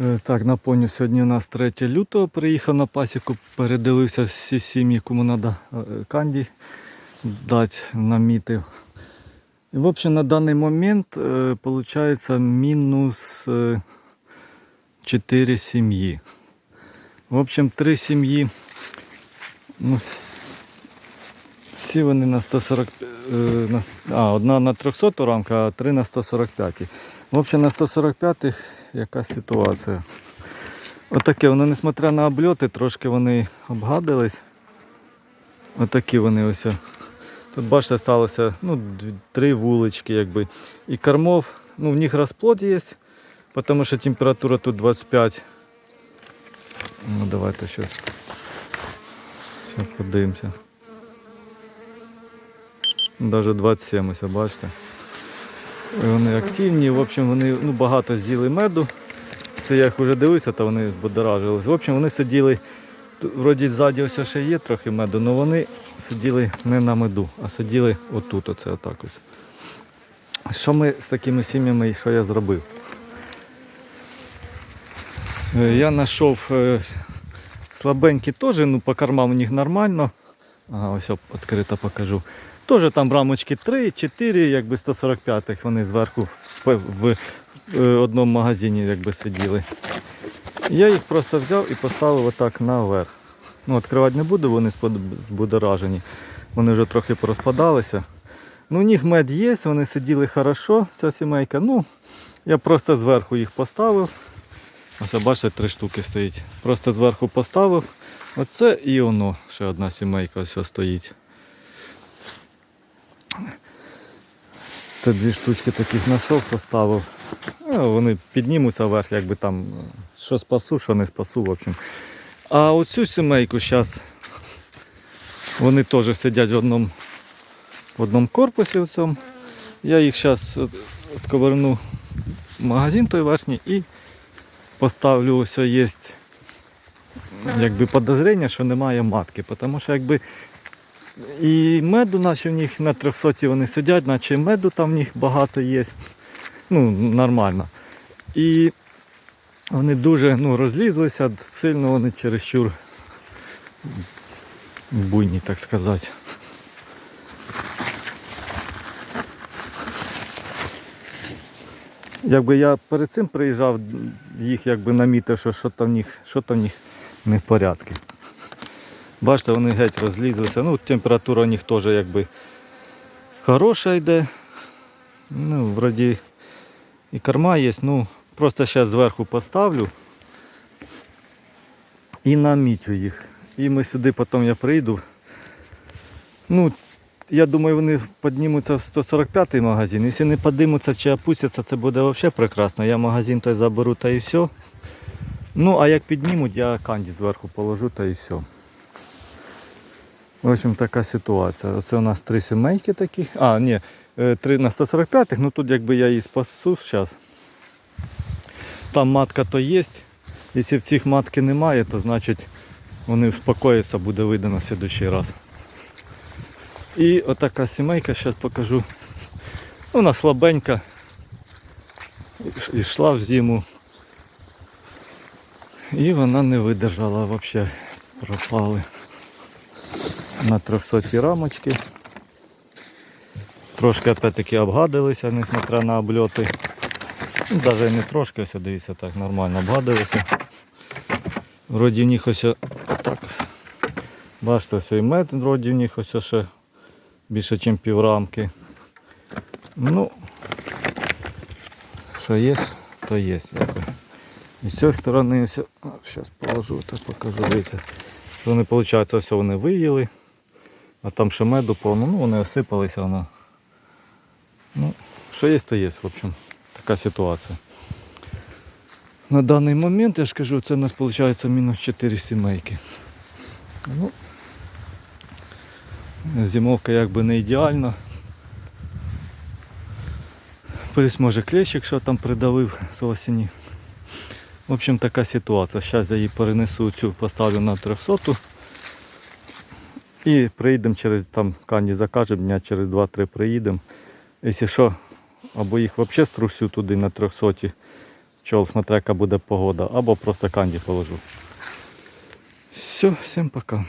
Е, Так, напомню, сьогодні у нас 3 лютого. Приїхав на пасіку, передивився всі сім'ї, кому треба канді дати, намітив. І, в общем, на даний момент виходить мінус 4 сім'ї. В общем, 3 сім'ї. Ну, всі вони на 140. е, на, а, одна на 300 рамка, а три на 145. В общем, на 145-х яка ситуація. Отаке, воно, несмотря на обльоти, трошки вони обгадились. Отакі вони ось. Тут бачите, сталося ну, три вулички, якби. І кормов, ну, в них розплод є, тому що температура тут 25. Ну, давайте щось. Подивимося. Навіть 27, ось, бачите. І Вони активні, в общем, вони ну, багато з'їли меду. Це я їх вже дивився, то вони збудоражились. В общем, вони сиділи, вроді ззаді ось ще є трохи меду, але вони сиділи не на меду, а сиділи отут, оце отак ось. Що ми з такими сім'ями, що я зробив? Е, Я знайшов е, слабенькі теж, ну по кормам у них нормально. Ага, ось відкрито покажу. Теж там рамочки 3, 4, якби 145-х вони зверху в, в одному магазині якби сиділи. Я їх просто взяв і поставив отак наверх. Ну, відкривати не буду, вони збудоражені. Вони вже трохи порозпадалися. Ну, у них мед є, вони сиділи хорошо, ця сімейка. Ну, я просто зверху їх поставив. Ось бачите, три штуки стоїть. Просто зверху поставив. Оце і воно, ще одна сімейка ось стоїть. Це дві штучки таких знайшов, поставив. Ну, вони піднімуться вверх, якби там е, що спасу, що не спасу, в общем. А оцю сімейку зараз вони теж сидять в одному, в одному корпусі. В. Я їх зараз відковерну в магазин той верхній і поставлю ось є якби подозріння, що немає матки. Тому що якби і меду, наче в них на 300 вони сидять, наче меду там в них багато є. Ну, нормально. І вони дуже ну, розлізлися, сильно вони чересчур буйні, так сказати. Якби я перед цим приїжджав, їх якби намітив, що що там в них, що там в них не в порядку. Бачите, вони геть розлізлися. Ну, температура у них теж якби хороша йде. Ну, вроді і корма є. Ну, просто зараз зверху поставлю і намічу їх. І ми сюди потім я прийду. Ну, я думаю, вони піднімуться в 145 й магазин. Якщо не піднімуться чи опустяться, це буде взагалі прекрасно. Я магазин той заберу та і все. Ну, а як піднімуть, я канді зверху положу та і все. В общем, така ситуація. Оце у нас три сімейки такі. А, ні, е, три на 145-х, ну тут якби я її спасу зараз. Там матка то є. Якщо в цих матки немає, то значить вони успокояться, буде видно на наступний раз. І отака сімейка, зараз покажу. Вона слабенька. Йшла в зиму. І вона не видержала взагалі. Пропали на 300 рамочки. Трошки опять-таки обгадилися, несмотря на обльоти. Ну, Навіть не трошки, ось дивіться, так нормально обгадилися. Вроді в них ось так. Бачите, ось і мед, вроді в них ось ще більше, ніж піврамки. Ну, що є, то є. І з цієї сторони, зараз положу, так покажу, дивіться. Вони, виходить, все вони виїли, а там ще меду повно, ну вони осипалися, воно. Ну, що є, то є, в общем, така ситуація. На даний момент, я ж кажу, це у нас виходить мінус 4 сімейки. Ну, зимовка якби не ідеальна. Плюс може клещик, що там придавив з осені. В общем, така ситуація. Зараз я її перенесу цю, поставлю на 300 і приїдемо через там кані закажемо, дня через 2-3 приїдемо. Якщо що, або їх взагалі струсю туди на 300, пчол, смотря яка буде погода, або просто канді положу. Все, всім пока.